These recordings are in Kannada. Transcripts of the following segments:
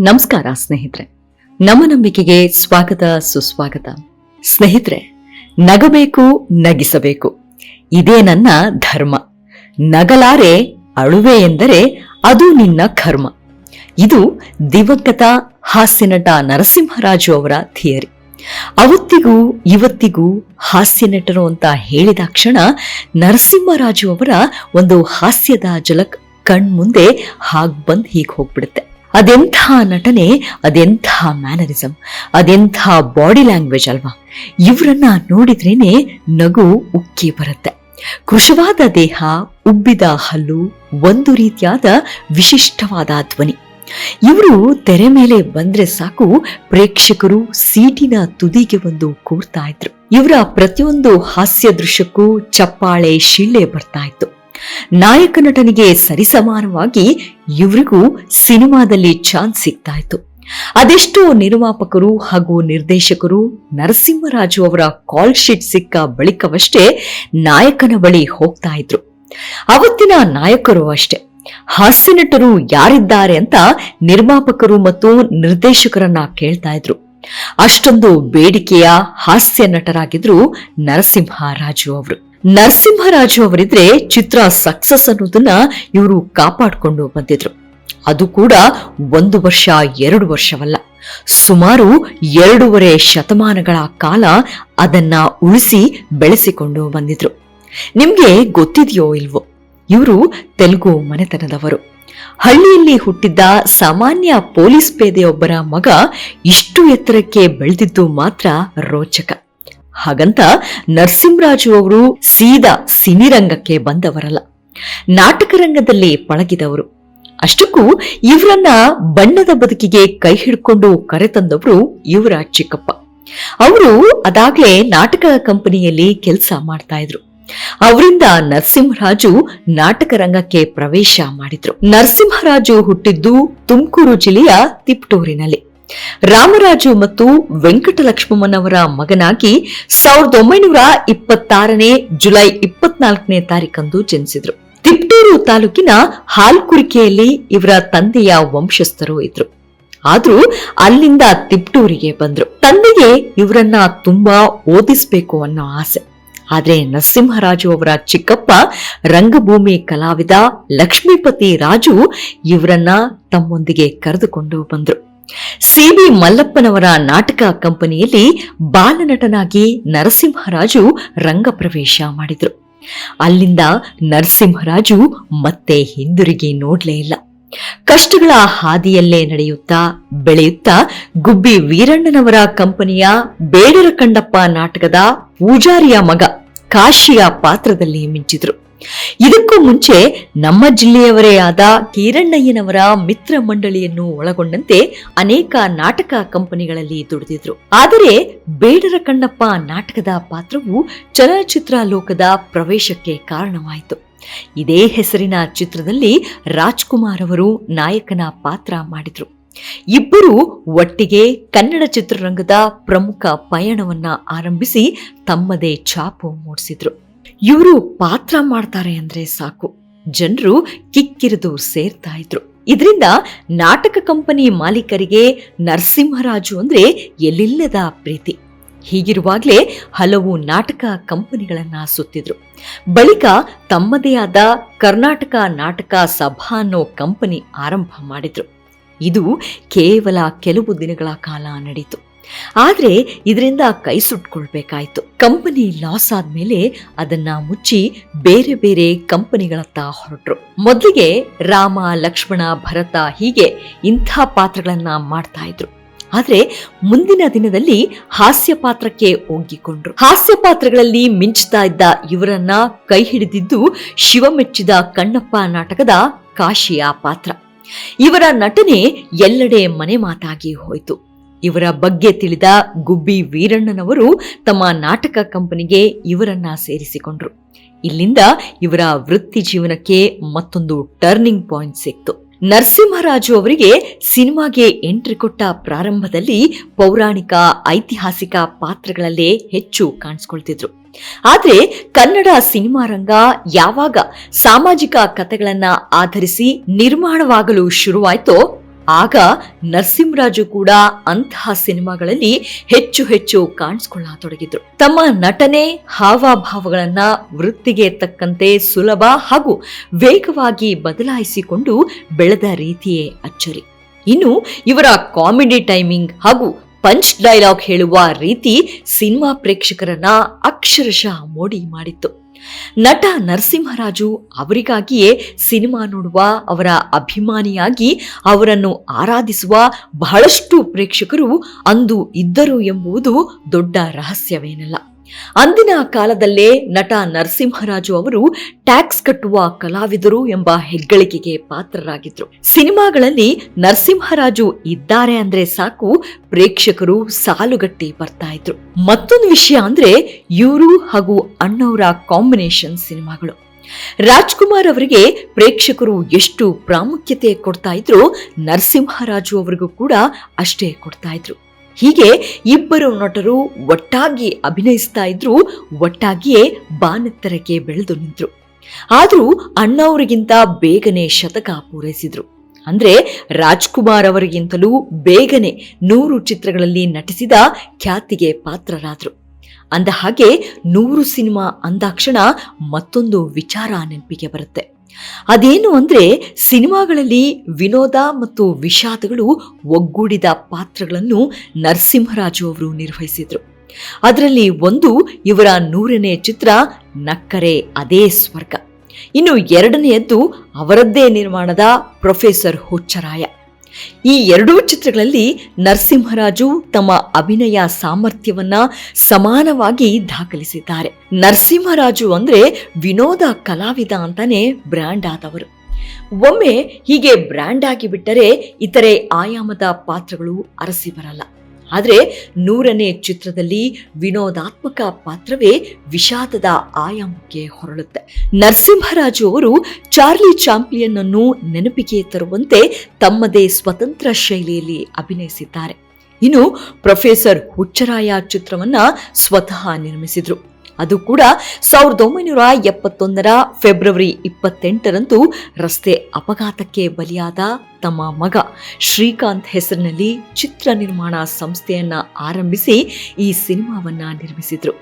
ನಮಸ್ಕಾರ ಸ್ನೇಹಿತರೆ. ನಮ್ಮ ನಂಬಿಕೆಗೆ ಸ್ವಾಗತ, ಸುಸ್ವಾಗತ. ಸ್ನೇಹಿತರೆ, ನಗಬೇಕು, ನಗಿಸಬೇಕು. ಇದೇ ನನ್ನ ಧರ್ಮ. ನಗಲಾರೆ ಅಳುವೆ ಎಂದರೆ ಅದು ನಿನ್ನ ಕರ್ಮ. ಇದು ದಿವಂಗತ ಹಾಸ್ಯನಟ ನರಸಿಂಹರಾಜು ಅವರ ಥಿಯರಿ. ಅವತ್ತಿಗೂ, ಇವತ್ತಿಗೂ ಹಾಸ್ಯ ನಟರು ಅಂತ ಹೇಳಿದ ಕ್ಷಣ ನರಸಿಂಹರಾಜು ಅವರ ಒಂದು ಹಾಸ್ಯದ ಜಲಕ್ ಕಣ್ಮುಂದೆ ಹಾಗ್ ಬಂದ್ ಹೀಗೆ ಹೋಗ್ಬಿಡುತ್ತೆ. ಅದೆಂಥ ನಟನೆ, ಅದೆಂಥ ಮ್ಯಾನರಿಸಮ್ ಅದೆಂಥ ಬಾಡಿ ಲ್ಯಾಂಗ್ವೇಜ್ ಅಲ್ವಾ? ಇವರನ್ನ ನೋಡಿದ್ರೇನೆ ನಗು ಉಕ್ಕಿ ಬರುತ್ತೆ. ಕೃಶವಾದ ದೇಹ, ಉಬ್ಬಿದ ಹಲ್ಲು, ಒಂದು ರೀತಿಯಾದ ವಿಶಿಷ್ಟವಾದ ಧ್ವನಿ. ಇವರು ತೆರೆ ಮೇಲೆ ಬಂದ್ರೆ ಸಾಕು ಪ್ರೇಕ್ಷಕರು ಸೀಟಿನ ತುದಿಗೆ ಬಂದು ಕೂರ್ತಾ ಇದ್ರು. ಇವರ ಪ್ರತಿಯೊಂದು ಹಾಸ್ಯ ದೃಶ್ಯಕ್ಕೂ ಚಪ್ಪಾಳೆ, ಶಿಳ್ಳೆ ಬರ್ತಾ ಇತ್ತು. ನಾಯಕ ನಟನಿಗೆ ಸರಿಸಮಾನವಾಗಿ ಇವರಿಗೂ ಸಿನಿಮಾದಲ್ಲಿ ಚಾನ್ಸ್ ಸಿಗ್ತಾ ಇತ್ತು ಅದೆಷ್ಟೋ ನಿರ್ಮಾಪಕರು ಹಾಗೂ ನಿರ್ದೇಶಕರು ನರಸಿಂಹರಾಜು ಅವರ ಕಾಲ್ ಶೀಟ್ ಸಿಕ್ಕ ಬಳಿಕವಷ್ಟೇ ನಾಯಕನ ಬಳಿ ಹೋಗ್ತಾ ಇದ್ರು. ಅವತ್ತಿನ ನಾಯಕರು ಅಷ್ಟೇ. ಹಾಸ್ಯ ನಟರು ಯಾರಿದ್ದಾರೆ ಅಂತ ನಿರ್ಮಾಪಕರು ಮತ್ತು ನಿರ್ದೇಶಕರನ್ನ ಕೇಳ್ತಾ ಇದ್ರು. ಅಷ್ಟೊಂದು ಬೇಡಿಕೆಯ ಹಾಸ್ಯ ನಟರಾಗಿದ್ರು ನರಸಿಂಹರಾಜು ಅವರು. ನರಸಿಂಹರಾಜು ಅವರಿದ್ರೆ ಚಿತ್ರ ಸಕ್ಸಸ್ ಅನ್ನೋದನ್ನ ಇವರು ಕಾಪಾಡಿಕೊಂಡು ಬಂದಿದ್ರು. ಅದು ಕೂಡ ಒಂದು ವರ್ಷ, ಎರಡು ವರ್ಷವಲ್ಲ. ಸುಮಾರು ಎರಡೂವರೆ ಶತಮಾನಗಳ ಕಾಲ ಅದನ್ನ ಉಳಿಸಿ ಬೆಳೆಸಿಕೊಂಡು ಬಂದಿದ್ರು. ನಿಮ್ಗೆ ಗೊತ್ತಿದೆಯೋ ಇಲ್ವೋ? ಇವರು ತೆಲುಗು ಮನೆತನದವರು. ಹಳ್ಳಿಯಲ್ಲಿ ಹುಟ್ಟಿದ್ದ ಸಾಮಾನ್ಯ ಪೊಲೀಸ್ ಪೇದೆಯೊಬ್ಬರ ಮಗ ಇಷ್ಟು ಎತ್ತರಕ್ಕೆ ಬೆಳೆದಿದ್ದು ಮಾತ್ರ ರೋಚಕ. ಹಾಗಂತ ನರಸಿಂಹರಾಜು ಅವರು ಸೀದಾ ಸಿನಿರಂಗಕ್ಕೆ ಬಂದವರಲ್ಲ. ನಾಟಕ ರಂಗದಲ್ಲಿ ಪಳಗಿದವರು. ಅಷ್ಟಕ್ಕೂ ಇವರನ್ನ ಬಣ್ಣದ ಬದುಕಿಗೆ ಕೈ ಹಿಡ್ಕೊಂಡು ಕರೆತಂದವರು ಯುವರಾಜ್ ಚಿಕ್ಕಪ್ಪ. ಅವರು ಅದಾಗ್ಲೇ ನಾಟಕ ಕಂಪನಿಯಲ್ಲಿ ಕೆಲಸ ಮಾಡ್ತಾ ಇದ್ರು ಅವರಿಂದ ನರಸಿಂಹರಾಜು ನಾಟಕ ರಂಗಕ್ಕೆ ಪ್ರವೇಶ ಮಾಡಿದ್ರು. ನರಸಿಂಹರಾಜು ಹುಟ್ಟಿದ್ದು ತುಮಕೂರು ಜಿಲ್ಲೆಯ ತಿಪ್ಟೂರಿನಲ್ಲಿ. ರಾಮರಾಜು ಮತ್ತು ವೆಂಕಟಲಕ್ಷ್ಮಮ್ಮನವರ ಮಗನಾಗಿ ಸಾವಿರದ ಒಂಬೈನೂರ ಇಪ್ಪತ್ತಾರನೇ ಜುಲೈ ಇಪ್ಪತ್ನಾಲ್ಕನೇ ತಾರೀಕಂದು ಜನಿಸಿದ್ರು. ತಿಪ್ಟೂರು ತಾಲೂಕಿನ ಹಾಲ್ಕುರಿಕೆಯಲ್ಲಿ ಇವರ ತಂದೆಯ ವಂಶಸ್ಥರು ಇದ್ರು. ಆದ್ರೂ ಅಲ್ಲಿಂದ ತಿಪ್ಟೂರಿಗೆ ಬಂದ್ರು. ತಂದೆಗೆ ಇವರನ್ನ ತುಂಬಾ ಓದಿಸ್ಬೇಕು ಅನ್ನೋ ಆಸೆ. ಆದ್ರೆ ನರಸಿಂಹರಾಜು ಅವರ ಚಿಕ್ಕಪ್ಪ, ರಂಗಭೂಮಿ ಕಲಾವಿದ ಲಕ್ಷ್ಮೀಪತಿ ರಾಜು ಇವರನ್ನ ತಮ್ಮೊಂದಿಗೆ ಕರೆದುಕೊಂಡು ಬಂದ್ರು. ಸಿಬಿ ಮಲ್ಲಪ್ಪನವರ ನಾಟಕ ಕಂಪನಿಯಲ್ಲಿ ಬಾಲನಟನಾಗಿ ನರಸಿಂಹರಾಜು ರಂಗಪ್ರವೇಶ ಮಾಡಿದ್ರು. ಅಲ್ಲಿಂದ ನರಸಿಂಹರಾಜು ಮತ್ತೆ ಹಿಂದಿರುಗಿ ನೋಡಲೇ ಇಲ್ಲ. ಕಷ್ಟಗಳ ಹಾದಿಯಲ್ಲೇ ನಡೆಯುತ್ತಾ, ಬೆಳೆಯುತ್ತಾ ಗುಬ್ಬಿ ವೀರಣ್ಣನವರ ಕಂಪನಿಯ ಬೇಡರ ಕಂಡಪ್ಪ ನಾಟಕದ ಪೂಜಾರಿಯ ಮಗ ಕಾಶಿಯ ಪಾತ್ರದಲ್ಲಿ ಮಿಂಚಿದ್ರು. ಇದಕ್ಕೂ ಮುಂಚೆ ನಮ್ಮ ಜಿಲ್ಲೆಯವರೇ ಆದ ಕೀರಣ್ಣಯ್ಯನವರ ಮಿತ್ರ ಮಂಡಳಿಯನ್ನು ಒಳಗೊಂಡಂತೆ ಅನೇಕ ನಾಟಕ ಕಂಪನಿಗಳಲ್ಲಿ ದುಡಿದಿದ್ರು. ಆದರೆ ಬೇಡರ ಕಣ್ಣಪ್ಪ ನಾಟಕದ ಪಾತ್ರವು ಚಲನಚಿತ್ರ ಲೋಕದ ಪ್ರವೇಶಕ್ಕೆ ಕಾರಣವಾಯಿತು. ಇದೇ ಹೆಸರಿನ ಚಿತ್ರದಲ್ಲಿ ರಾಜ್ಕುಮಾರ್ ಅವರು ನಾಯಕನ ಪಾತ್ರ ಮಾಡಿದ್ರು. ಇಬ್ಬರು ಒಟ್ಟಿಗೆ ಕನ್ನಡ ಚಿತ್ರರಂಗದ ಪ್ರಮುಖ ಪಯಣವನ್ನ ಆರಂಭಿಸಿ ತಮ್ಮದೇ ಛಾಪು ಮೂಡಿಸಿದ್ರು. ಇವರು ಪಾತ್ರ ಮಾಡ್ತಾರೆ ಅಂದ್ರೆ ಸಾಕು. ಜನರು ಕಿಕ್ಕಿರಿದು ಸೇರ್ತಾ ಇದ್ರು. ಇದರಿಂದ ನಾಟಕ ಕಂಪನಿ ಮಾಲೀಕರಿಗೆ ನರಸಿಂಹರಾಜು ಅಂದ್ರೆ ಎಲ್ಲಿಲ್ಲದ ಪ್ರೀತಿ. ಹೀಗಿರುವಾಗಲೇ ಹಲವು ನಾಟಕ ಕಂಪನಿಗಳನ್ನ ಸುತ್ತಿದ್ರು. ಬಳಿಕ ತಮ್ಮದೇ ಆದ ಕರ್ನಾಟಕ ನಾಟಕ ಸಭಾ ಅನ್ನೋ ಕಂಪನಿ ಆರಂಭ ಮಾಡಿದ್ರು. ಇದು ಕೇವಲ ಕೆಲವು ದಿನಗಳ ಕಾಲ ನಡೀತು ಆದ್ರೆ ಇದರಿಂದ ಕೈ ಸುಟ್ಕೊಳ್ಬೇಕಾಯ್ತು. ಕಂಪನಿ ಲಾಸ್ ಆದ್ಮೇಲೆ ಅದನ್ನ ಮುಚ್ಚಿ ಬೇರೆ ಬೇರೆ ಕಂಪನಿಗಳತ್ತ ಹೊರಟ್ರು. ಮೊದಲಿಗೆ ರಾಮ, ಲಕ್ಷ್ಮಣ, ಭರತ ಹೀಗೆ ಇಂಥ ಪಾತ್ರಗಳನ್ನ ಮಾಡ್ತಾ ಇದ್ರು. ಆದ್ರೆ ಮುಂದಿನ ದಿನದಲ್ಲಿ ಹಾಸ್ಯ ಪಾತ್ರಕ್ಕೆ ಒಗ್ಗಿಕೊಂಡ್ರು. ಹಾಸ್ಯ ಪಾತ್ರಗಳಲ್ಲಿ ಮಿಂಚ್ತಾ ಇದ್ದ ಇವರನ್ನ ಕೈ ಹಿಡಿದಿದ್ದು ಶಿವಮೆಚ್ಚಿದ ಕಣ್ಣಪ್ಪ ನಾಟಕದ ಕಾಶಿಯ ಪಾತ್ರ. ಇವರ ನಟನೆ ಎಲ್ಲೆಡೆ ಮನೆ ಮಾತಾಗಿ ಹೋಯಿತು. ಇವರ ಬಗ್ಗೆ ತಿಳಿದ ಗುಬ್ಬಿ ವೀರಣ್ಣನವರು ತಮ್ಮ ನಾಟಕ ಕಂಪನಿಗೆ ಇವರನ್ನ ಸೇರಿಸಿಕೊಂಡ್ರು. ಇಲ್ಲಿಂದ ಇವರ ವೃತ್ತಿ ಜೀವನಕ್ಕೆ ಮತ್ತೊಂದು ಟರ್ನಿಂಗ್ ಪಾಯಿಂಟ್ ಸಿಕ್ತು. ನರಸಿಂಹರಾಜು ಅವರಿಗೆ ಸಿನಿಮಾಗೆ ಎಂಟ್ರಿ ಕೊಟ್ಟ ಪ್ರಾರಂಭದಲ್ಲಿ ಪೌರಾಣಿಕ, ಐತಿಹಾಸಿಕ ಪಾತ್ರಗಳಲ್ಲೇ ಹೆಚ್ಚು ಕಾಣಿಸ್ಕೊಳ್ತಿದ್ರು. ಆದ್ರೆ ಕನ್ನಡ ಸಿನಿಮಾ ರಂಗ ಯಾವಾಗ ಸಾಮಾಜಿಕ ಕಥೆಗಳನ್ನ ಆಧರಿಸಿ ನಿರ್ಮಾಣವಾಗಲು ಶುರುವಾಯ್ತೋ ಆಗ ನರಸಿಂಹರಾಜು ಕೂಡ ಅಂತಹ ಸಿನಿಮಾಗಳಲ್ಲಿ ಹೆಚ್ಚು ಹೆಚ್ಚು ಕಾಣಿಸ್ಕೊಳ್ಳತೊಡಗಿದ್ರು. ತಮ್ಮ ನಟನೆ, ಹಾವಭಾವಗಳನ್ನ ವೃತ್ತಿಗೆ ತಕ್ಕಂತೆ ಸುಲಭ ಹಾಗೂ ವೇಗವಾಗಿ ಬದಲಾಯಿಸಿಕೊಂಡು ಬೆಳೆದ ರೀತಿಯೇ ಅಚ್ಚರಿ. ಇನ್ನು ಇವರ ಕಾಮಿಡಿ ಟೈಮಿಂಗ್ ಹಾಗೂ ಪಂಚ್ ಡೈಲಾಗ್ ಹೇಳುವ ರೀತಿ ಸಿನಿಮಾ ಪ್ರೇಕ್ಷಕರನ್ನ ಅಕ್ಷರಶಃ ಮೋಡಿ ಮಾಡಿತ್ತು. ನಟ ನರಸಿಂಹರಾಜು ಅವರಿಗಾಗಿಯೇ ಸಿನಿಮಾ ನೋಡುವ ಅವರ ಅಭಿಮಾನಿಯಾಗಿ ಅವರನ್ನು ಆರಾಧಿಸುವ ಬಹಳಷ್ಟು ಪ್ರೇಕ್ಷಕರು ಅಂದು ಇದ್ದರು ಎಂಬುದು ದೊಡ್ಡ ರಹಸ್ಯವೇನಲ್ಲ. ಅಂದಿನ ಕಾಲದಲ್ಲೇ ನಟ ನರಸಿಂಹರಾಜು ಅವರು ಟ್ಯಾಕ್ಸ್ ಕಟ್ಟುವ ಕಲಾವಿದರು ಎಂಬ ಹೆಗ್ಗಳಿಕೆಗೆ ಪಾತ್ರರಾಗಿದ್ರು. ಸಿನಿಮಾಗಳಲ್ಲಿ ನರಸಿಂಹರಾಜು ಇದ್ದಾರೆ ಅಂದ್ರೆ ಸಾಕು, ಪ್ರೇಕ್ಷಕರು ಸಾಲುಗಟ್ಟಿ ಬರ್ತಾ ಇದ್ರು. ಮತ್ತೊಂದು ವಿಷಯ ಅಂದ್ರೆ ಇವರು ಹಾಗೂ ಅಣ್ಣವರ ಕಾಂಬಿನೇಷನ್ ಸಿನಿಮಾಗಳು. ರಾಜ್ಕುಮಾರ್ ಅವರಿಗೆ ಪ್ರೇಕ್ಷಕರು ಎಷ್ಟು ಪ್ರಾಮುಖ್ಯತೆ ಕೊಡ್ತಾ ಇದ್ರು, ನರಸಿಂಹರಾಜು ಅವರಿಗೂ ಕೂಡ ಅಷ್ಟೇ ಕೊಡ್ತಾ ಇದ್ರು. ಹೀಗೆ ಇಬ್ಬರು ನಟರು ಒಟ್ಟಾಗಿ ಅಭಿನಯಿಸ್ತಾ ಇದ್ರು ಒಟ್ಟಾಗಿಯೇ ಬಾನೆತ್ತರಕ್ಕೆ ಬೆಳೆದು ನಿಂತರು. ಆದರೂ ಅಣ್ಣವರಿಗಿಂತ ಬೇಗನೆ ಶತಕ ಪೂರೈಸಿದ್ರು. ಅಂದರೆ ರಾಜ್ಕುಮಾರ್ ಅವರಿಗಿಂತಲೂ ಬೇಗನೆ ನೂರು ಚಿತ್ರಗಳಲ್ಲಿ ನಟಿಸಿದ ಖ್ಯಾತಿಗೆ ಪಾತ್ರರಾದರು. ಅಂದ ಹಾಗೆ ನೂರು ಸಿನಿಮಾ ಅಂದಾಕ್ಷಣ ಮತ್ತೊಂದು ವಿಚಾರ ನೆನಪಿಗೆ ಬರುತ್ತೆ. ಅದೇನು ಅಂದರೆ ಸಿನಿಮಾಗಳಲ್ಲಿ ವಿನೋದ ಮತ್ತು ವಿಷಾದಗಳು ಒಗ್ಗೂಡಿದ ಪಾತ್ರಗಳನ್ನು ನರಸಿಂಹರಾಜು ಅವರು ನಿರ್ವಹಿಸಿದ್ರು. ಅದರಲ್ಲಿ ಒಂದು ಇವರ ನೂರನೇ ಚಿತ್ರ ನಕ್ಕರೆ, ಅದೇ ಸ್ವರ್ಗ. ಇನ್ನು ಎರಡನೆಯದ್ದು ಅವರದ್ದೇ ನಿರ್ಮಾಣದ ಪ್ರೊಫೆಸರ್ ಹುಚ್ಚರಾಯ. ಈ ಎರಡೂ ಚಿತ್ರಗಳಲ್ಲಿ ನರಸಿಂಹರಾಜು ತಮ್ಮ ಅಭಿನಯ ಸಾಮರ್ಥ್ಯವನ್ನ ಸಮಾನವಾಗಿ ದಾಖಲಿಸಿದ್ದಾರೆ. ನರಸಿಂಹರಾಜು ಅಂದ್ರೆ ವಿನೋದ ಕಲಾವಿದ ಅಂತಾನೆ ಬ್ರ್ಯಾಂಡ್ ಆದವರು. ಒಮ್ಮೆ ಹೀಗೆ ಬ್ರ್ಯಾಂಡ್ ಆಗಿ ಬಿಟ್ಟರೆ ಇತರೆ ಆಯಾಮದ ಪಾತ್ರಗಳು ಅರಸಿ ಬರಲ್ಲ. ಆದರೆ ನೂರನೇ ಚಿತ್ರದಲ್ಲಿ ವಿನೋದಾತ್ಮಕ ಪಾತ್ರವೇ ವಿಷಾದದ ಆಯಾಮಕ್ಕೆ ಹೊರಳುತ್ತೆ. ನರಸಿಂಹರಾಜು ಅವರು ಚಾರ್ಲಿ ಚಾಂಪಿಯನ್ ಅನ್ನು ನೆನಪಿಗೆ ತರುವಂತೆ ತಮ್ಮದೇ ಸ್ವತಂತ್ರ ಶೈಲಿಯಲ್ಲಿ ಅಭಿನಯಿಸಿದ್ದಾರೆ. ಇನ್ನು ಪ್ರೊಫೆಸರ್ ಹುಚ್ಚರಾಯ ಚಿತ್ರವನ್ನ ಸ್ವತಃ ನಿರ್ಮಿಸಿದ್ರು. ಅದು ಕೂಡ ಸಾವಿರದ ಒಂಬೈನೂರ ಎಪ್ಪತ್ತೊಂದರ ಫೆಬ್ರವರಿ ಇಪ್ಪತ್ತೆಂಟರಂದು ರಸ್ತೆ ಅಪಘಾತಕ್ಕೆ ಬಲಿಯಾದ ತಮ್ಮ ಮಗ. ಶ್ರೀಕಾಂತ್ ಹೆಸರಿನಲ್ಲಿ ಚಿತ್ರ ನಿರ್ಮಾಣ ಸಂಸ್ಥೆಯನ್ನ ಆರಂಭಿಸಿ ಈ ಸಿನಿಮಾವನ್ನ ನಿರ್ಮಿಸಿದ್ರು.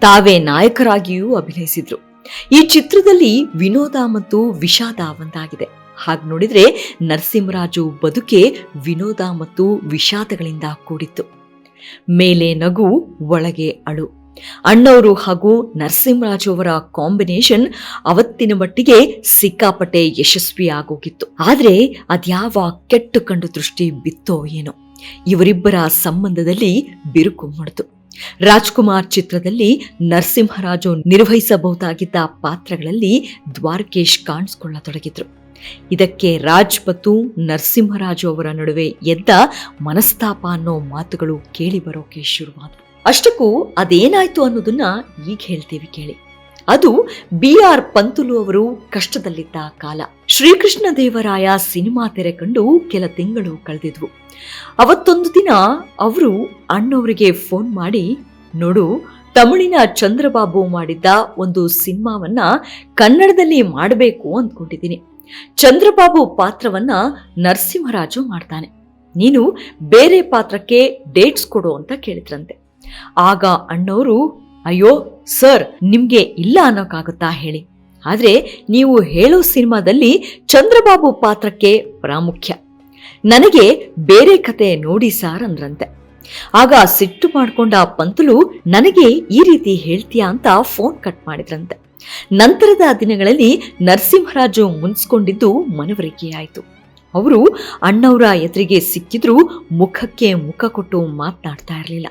ತಾವೇ ನಾಯಕರಾಗಿಯೂ ಅಭಿನಯಿಸಿದ್ರು. ಈ ಚಿತ್ರದಲ್ಲಿ ವಿನೋದ ಮತ್ತು ವಿಷಾದ ಒಂದಾಗಿದೆ. ಹಾಗೆ ನೋಡಿದ್ರೆ ನರಸಿಂಹರಾಜು ಬದುಕೆ ವಿನೋದ ಮತ್ತು ವಿಷಾದಗಳಿಂದ ಕೂಡಿತ್ತು. ಮೇಲೆ ನಗು, ಒಳಗೆ ಅಳು. ಅಣ್ಣವರು ಹಾಗೂ ನರಸಿಂಹರಾಜು ಅವರ ಕಾಂಬಿನೇಷನ್ ಅವತ್ತಿನ ಮಟ್ಟಿಗೆ ಸಿಕ್ಕಾಪಟ್ಟೆ ಯಶಸ್ವಿ ಆಗೋಗಿತ್ತು. ಆದರೆ ಅದ್ಯಾವ ಕೆಟ್ಟು ಕಂಡು ದೃಷ್ಟಿ ಬಿತ್ತೋ ಏನೋ. ಇವರಿಬ್ಬರ ಸಂಬಂಧದಲ್ಲಿ ಬಿರುಕು ಮಾಡಿತು ರಾಜ್ಕುಮಾರ್ ಚಿತ್ರದಲ್ಲಿ ನರಸಿಂಹರಾಜು ನಿರ್ವಹಿಸಬಹುದಾಗಿದ್ದ ಪಾತ್ರಗಳಲ್ಲಿ ದ್ವಾರಕೇಶ್ ಕಾಣಿಸ್ಕೊಳ್ಳತೊಡಗಿದ್ರು. ಇದಕ್ಕೆ ರಾಜ್ ಮತ್ತು ನರಸಿಂಹರಾಜು ಅವರ ನಡುವೆ ಎದ್ದ ಮನಸ್ತಾಪ ಅನ್ನೋ ಮಾತುಗಳು ಕೇಳಿ ಬರೋಕೆ ಶುರುವಾದವು. ಅಷ್ಟಕ್ಕೂ ಅದೇನಾಯ್ತು ಅನ್ನೋದನ್ನ ಈಗ ಹೇಳ್ತೀವಿ ಕೇಳಿ. ಅದು ಬಿ ಆರ್ ಪಂತುಲು ಅವರು ಕಷ್ಟದಲ್ಲಿದ್ದ ಕಾಲ. ಶ್ರೀಕೃಷ್ಣ ದೇವರಾಯ ಸಿನಿಮಾ ತೆರೆ ಕಂಡು ಕೆಲ ತಿಂಗಳು ಕಳೆದಿದ್ವು. ಅವತ್ತೊಂದು ದಿನ ಅವರು ಅಣ್ಣವರಿಗೆ ಫೋನ್ ಮಾಡಿ, ನೋಡು, ತಮಿಳಿನ ಚಂದ್ರಬಾಬು ಮಾಡಿದ್ದ ಒಂದು ಸಿನಿಮಾವನ್ನ ಕನ್ನಡದಲ್ಲಿ ಮಾಡಬೇಕು ಅಂದ್ಕೊಂಡಿದ್ದೀನಿ. ಚಂದ್ರಬಾಬು ಪಾತ್ರವನ್ನ ನರಸಿಂಹರಾಜು ಮಾಡ್ತಾನೆ. ನೀನು ಬೇರೆ ಪಾತ್ರಕ್ಕೆ ಡೇಟ್ಸ್ ಕೊಡು ಅಂತ ಕೇಳಿದ್ರಂತೆ. ಆಗ ಅಣ್ಣವರು ಅಯ್ಯೋ, ಸರ್, ನಿಮ್ಗೆ ಇಲ್ಲ ಅನ್ನೋಕ್ಕಾಗುತ್ತಾ ಹೇಳಿ. ಆದ್ರೆ ನೀವು ಹೇಳೋ ಸಿನಿಮಾದಲ್ಲಿ ಚಂದ್ರಬಾಬು ಪಾತ್ರಕ್ಕೆ ಪ್ರಾಮುಖ್ಯ. ನನಗೆ ಬೇರೆ ಕತೆ ನೋಡಿ ಸಾರ್ ಅಂದ್ರಂತೆ. ಆಗ ಸಿಟ್ಟು ಮಾಡ್ಕೊಂಡ ಪಂತಲು, ನನಗೆ ಈ ರೀತಿ ಹೇಳ್ತೀಯಾ ಅಂತ ಫೋನ್ ಕಟ್ ಮಾಡಿದ್ರಂತೆ. ನಂತರದ ದಿನಗಳಲ್ಲಿ ನರಸಿಂಹರಾಜು ಮುನ್ಸ್ಕೊಂಡಿದ್ದು ಮನವರಿಕೆಯಾಯಿತು ಅವರು ಅಣ್ಣವರ ಎದುರಿಗೆ ಸಿಕ್ಕಿದ್ರೂ ಮುಖಕ್ಕೆ ಮುಖ ಕೊಟ್ಟು ಮಾತನಾಡ್ತಾ ಇರಲಿಲ್ಲ.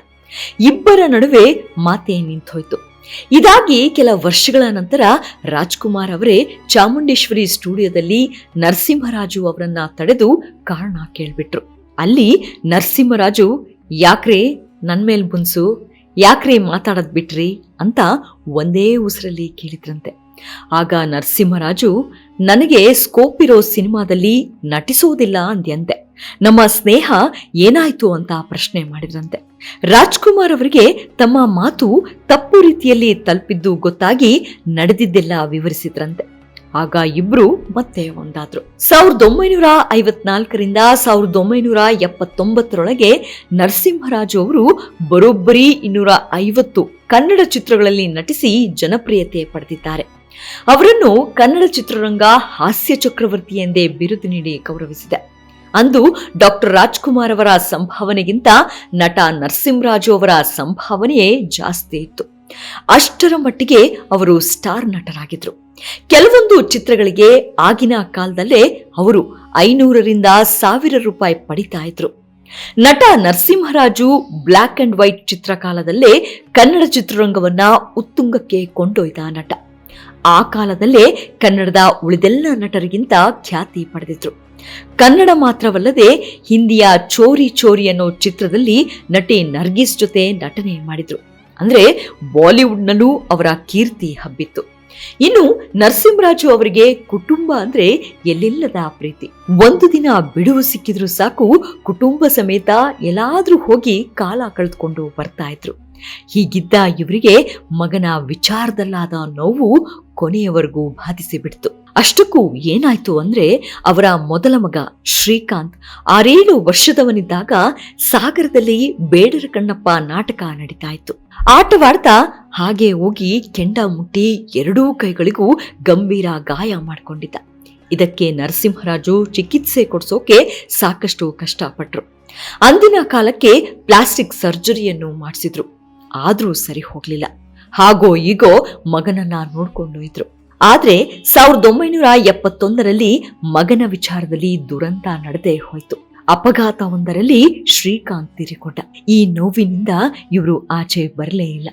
ಇಬ್ಬರ ನಡುವೆ ಮಾತೇ ನಿಂತೋಯ್ತು. ಇದಾಗಿ ಕೆಲ ವರ್ಷಗಳ ನಂತರ ರಾಜ್ಕುಮಾರ್ ಅವರೇ ಚಾಮುಂಡೇಶ್ವರಿ ಸ್ಟುಡಿಯೋದಲ್ಲಿ ನರಸಿಂಹರಾಜು ಅವರನ್ನ ತಡೆದು ಕಾರಣ ಕೇಳ್ಬಿಟ್ರು. ಅಲ್ಲಿ ನರಸಿಂಹರಾಜು, ಯಾಕ್ರೆ ನನ್ನ ಮೇಲೆ ಬುನ್ಸು? ಯಾಕ್ರೆ ಮಾತಾಡದ್ ಬಿಟ್ರಿ? ಅಂತ ಒಂದೇ ಉಸಿರಲ್ಲಿ ಕೇಳಿದ್ರಂತೆ. ಆಗ ನರಸಿಂಹರಾಜು, ನನಗೆ ಸ್ಕೋಪ್ ಇರೋ ಸಿನಿಮಾದಲ್ಲಿ ನಟಿಸೋದಿಲ್ಲ ಅಂದ್ಯಂತೆ. ನಮ್ಮ ಸ್ನೇಹ ಏನಾಯ್ತು ಅಂತ ಪ್ರಶ್ನೆ ಮಾಡಿದ್ರಂತೆ. ರಾಜ್ಕುಮಾರ್ ಅವರಿಗೆ ತಮ್ಮ ಮಾತು ತಪ್ಪು ರೀತಿಯಲ್ಲಿ ತಲುಪಿದ್ದು ಗೊತ್ತಾಗಿ ನಡೆದಿದ್ದೆಲ್ಲ ವಿವರಿಸಿದ್ರಂತೆ. ಆಗ ಇಬ್ರು ಮತ್ತೆ ಒಂದಾದ್ರು. ಸಾವಿರದ ಒಂಬೈನೂರ ಐವತ್ನಾಲ್ಕರಿಂದ ಸಾವಿರದ ಒಂಬೈನೂರ ಎಪ್ಪತ್ತೊಂಬತ್ತರೊಳಗೆ ನರಸಿಂಹರಾಜು ಅವರು ಬರೋಬ್ಬರಿ ಇನ್ನೂರ ಐವತ್ತು ಕನ್ನಡ ಚಿತ್ರಗಳಲ್ಲಿ ನಟಿಸಿ ಜನಪ್ರಿಯತೆ ಪಡೆದಿದ್ದಾರೆ. ಅವರನ್ನು ಕನ್ನಡ ಚಿತ್ರರಂಗ ಹಾಸ್ಯ ಚಕ್ರವರ್ತಿ ಎಂದೇ ಬಿರುದು ನೀಡಿ ಗೌರವಿಸಿದೆ. ಅಂದು ಡಾಕ್ಟರ್ ರಾಜ್ಕುಮಾರ್ ಅವರ ಸಂಭಾವನೆಗಿಂತ ನಟ ನರಸಿಂಹರಾಜು ಅವರ ಸಂಭಾವನೆಯೇ ಜಾಸ್ತಿ ಇತ್ತು. ಅಷ್ಟರ ಮಟ್ಟಿಗೆ ಅವರು ಸ್ಟಾರ್ ನಟರಾಗಿದ್ರು. ಕೆಲವೊಂದು ಚಿತ್ರಗಳಿಗೆ ಆಗಿನ ಕಾಲದಲ್ಲೇ ಅವರು ಐನೂರರಿಂದ ಸಾವಿರ ರೂಪಾಯಿ ಪಡಿತಾ ಇದ್ರು. ನಟ ನರಸಿಂಹರಾಜು ಬ್ಲ್ಯಾಕ್ ಅಂಡ್ ವೈಟ್ ಚಿತ್ರಕಾಲದಲ್ಲೇ ಕನ್ನಡ ಚಿತ್ರರಂಗವನ್ನ ಉತ್ತುಂಗಕ್ಕೆ ಕೊಂಡೊಯ್ದ ನಟ. ಆ ಕಾಲದಲ್ಲೇ ಕನ್ನಡದ ಉಳಿದೆಲ್ಲ ನಟರಿಗಿಂತ ಖ್ಯಾತಿ ಪಡೆದಿದ್ರು. ಕನ್ನಡ ಮಾತ್ರವಲ್ಲದೆ ಹಿಂದಿಯ ಚೋರಿ ಚೋರಿ ಅನ್ನೋ ಚಿತ್ರದಲ್ಲಿ ನಟಿ ನರ್ಗಿಸ್ ಜೊತೆ ನಟನೆ ಮಾಡಿದ್ರು. ಅಂದ್ರೆ ಬಾಲಿವುಡ್ನಲ್ಲೂ ಅವರ ಕೀರ್ತಿ ಹಬ್ಬಿತ್ತು. ಇನ್ನು ನರಸಿಂಹರಾಜು ಅವರಿಗೆ ಕುಟುಂಬ ಅಂದ್ರೆ ಎಲ್ಲಿಲ್ಲದ ಪ್ರೀತಿ. ಒಂದು ದಿನ ಬಿಡುವು ಸಿಕ್ಕಿದ್ರು ಸಾಕು ಕುಟುಂಬ ಸಮೇತ ಎಲ್ಲಾದ್ರೂ ಹೋಗಿ ಕಾಲ ಕಳೆದುಕೊಂಡು ಬರ್ತಾ ಇದ್ರು. ಹೀಗಿದ್ದ ಇವರಿಗೆ ಮಗನ ವಿಚಾರದಲ್ಲಾದ ನೋವು ಕೊನೆಯವರೆಗೂ ಬಾಧಿಸಿ ಬಿಡ್ತು. ಅಷ್ಟಕ್ಕೂ ಏನಾಯ್ತು ಅಂದ್ರೆ ಅವರ ಮೊದಲ ಮಗ ಶ್ರೀಕಾಂತ್ ಆರೇಳು ವರ್ಷದವನಿದ್ದಾಗ ಸಾಗರದಲ್ಲಿ ಬೇಡರ ಕಣ್ಣಪ್ಪ ನಾಟಕ ನಡೀತಾ ಇತ್ತು ಆಟವಾಡ್ತಾ ಹಾಗೆ ಹೋಗಿ ಕೆಂಡ ಮುಟ್ಟಿ ಎರಡೂ ಕೈಗಳಿಗೂ ಗಂಭೀರ ಗಾಯ ಮಾಡಿಕೊಂಡಿದ್ದ. ಇದಕ್ಕೆ ನರಸಿಂಹರಾಜು ಚಿಕಿತ್ಸೆ ಕೊಡಿಸೋಕೆ ಸಾಕಷ್ಟು ಕಷ್ಟಪಟ್ರು. ಅಂದಿನ ಕಾಲಕ್ಕೆ ಪ್ಲಾಸ್ಟಿಕ್ ಸರ್ಜರಿಯನ್ನು ಮಾಡಿಸಿದ್ರು. ಆದ್ರೂ ಸರಿ ಹೋಗ್ಲಿಲ್ಲ. ಹಾಗೋ ಈಗೋ ಮಗನನ್ನ ನೋಡ್ಕೊಂಡು ಇದ್ರು. ಆದ್ರೆ ಸಾವಿರದ ಒಂಬೈನೂರ ಎಪ್ಪತ್ತೊಂದರಲ್ಲಿ ಮಗನ ವಿಚಾರದಲ್ಲಿ ದುರಂತ ನಡೆದೇ ಹೋಯಿತು. ಅಪಘಾತವೊಂದರಲ್ಲಿ ಶ್ರೀಕಾಂತ್ ತೀರಿಕೊಂಡ. ಈ ನೋವಿನಿಂದ ಇವರು ಆಚೆ ಬರಲೇ ಇಲ್ಲ.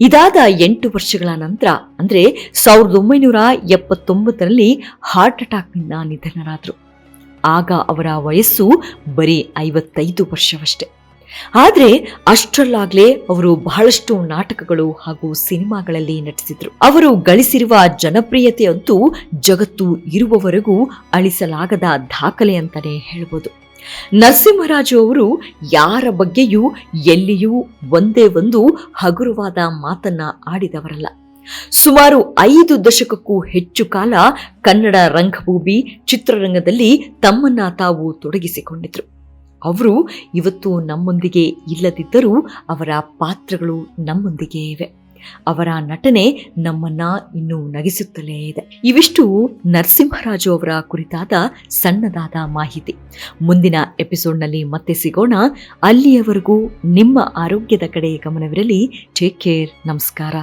ಇದಾದ ಎಂಟು ವರ್ಷಗಳ ನಂತರ, ಅಂದ್ರೆ ಸಾವಿರದ ಒಂಬೈನೂರ ಎಪ್ಪತ್ತೊಂಬತ್ತರಲ್ಲಿ ಹಾರ್ಟ್ ಅಟ್ಯಾಕ್ನಿಂದ ನಿಧನರಾದರು. ಆಗ ಅವರ ವಯಸ್ಸು ಬರೀ ಐವತ್ತೈದು ವರ್ಷವಷ್ಟೇ. ಆದ್ರೆ ಅಷ್ಟರಲ್ಲಾಗಲೇ ಅವರು ಬಹಳಷ್ಟು ನಾಟಕಗಳು ಹಾಗೂ ಸಿನಿಮಾಗಳಲ್ಲಿ ನಟಿಸಿದ್ರು. ಅವರು ಗಳಿಸಿರುವ ಜನಪ್ರಿಯತೆಯಂತೂ ಜಗತ್ತು ಇರುವವರೆಗೂ ಅಳಿಸಲಾಗದ ದಾಖಲೆ ಅಂತಾನೆ ಹೇಳ್ಬೋದು. ನರಸಿಂಹರಾಜು ಅವರು ಯಾರ ಬಗ್ಗೆಯೂ ಎಲ್ಲಿಯೂ ಒಂದೇ ಒಂದು ಹಗುರವಾದ ಮಾತನ್ನ ಆಡಿದವರಲ್ಲ. ಸುಮಾರು ಐದು ದಶಕಕ್ಕೂ ಹೆಚ್ಚು ಕಾಲ ಕನ್ನಡ ರಂಗಭೂಮಿ ಚಿತ್ರರಂಗದಲ್ಲಿ ತಮ್ಮನ್ನ ತಾವು ತೊಡಗಿಸಿಕೊಂಡಿದ್ರು. ಅವರು ಇವತ್ತು ನಮ್ಮೊಂದಿಗೆ ಇಲ್ಲದಿದ್ದರೂ ಅವರ ಪಾತ್ರಗಳು ನಮ್ಮೊಂದಿಗೆ ಇವೆ. ಅವರ ನಟನೆ ನಮ್ಮನ್ನ ಇನ್ನೂ ನಗಿಸುತ್ತಲೇ ಇದೆ. ಇವಿಷ್ಟು ನರಸಿಂಹರಾಜು ಅವರ ಕುರಿತಾದ ಸಣ್ಣದಾದ ಮಾಹಿತಿ. ಮುಂದಿನ ಎಪಿಸೋಡ್ನಲ್ಲಿ ಮತ್ತೆ ಸಿಗೋಣ. ಅಲ್ಲಿಯವರೆಗೂ ನಿಮ್ಮ ಆರೋಗ್ಯದ ಕಡೆ ಗಮನವಿರಲಿ. Take care. ನಮಸ್ಕಾರ.